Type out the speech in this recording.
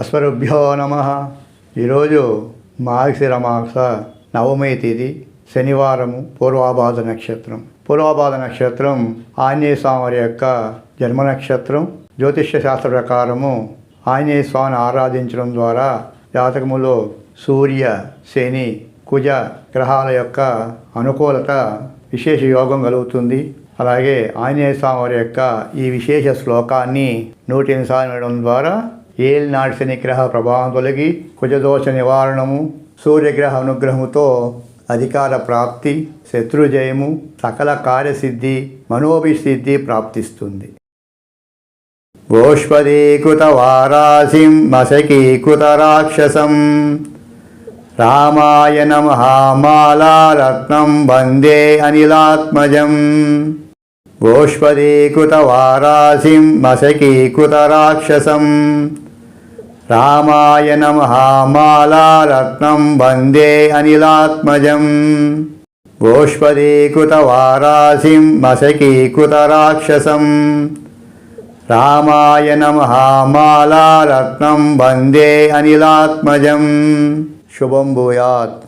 అస్మరుభ్యో నమ. ఈరోజు మార్గశిర నవమి తేదీ శనివారము పూర్వాబాధ నక్షత్రం. పూర్వాబాధ నక్షత్రం ఆంజనేయ స్వామి యొక్క జన్మ నక్షత్రం. జ్యోతిష్య శాస్త్ర ప్రకారము ఆంజనేయ స్వామిని ఆరాధించడం ద్వారా జాతకములో సూర్య శని కుజ గ్రహాల యొక్క అనుకూలత విశేష యోగం కలుగుతుంది. అలాగే ఆంజనేయ స్వామి వారి యొక్క ఈ విశేష శ్లోకాన్ని నూటి ఎనిమిది సార్లు వినడం ద్వారా ఏలినాటి శనిగ్రహ ప్రభావం తొలగి కుజదోష నివారణము సూర్యగ్రహ అనుగ్రహముతో అధికార ప్రాప్తి శత్రుజయము సకల కార్యసిద్ధి మనోభిసిద్ధి ప్రాప్తిస్తుంది. గోష్పదీకృత వారాసిం మసకీకృత రాక్షసం. రామాయణ మహామాలారత్నం వందే అనిలాత్మజం. గోష్పదీకృత వారాసిం మసకీకృత రాక్షసం. రామాయణ మహామాలారత్నం వందే అనిలాత్మజం. గోష్పదీకృత వారాసిం మసకీకృత రాక్షసం రామాయణ మహామాలారత్నం వందే అనిలాత్మజం. శుభం భూయాత్.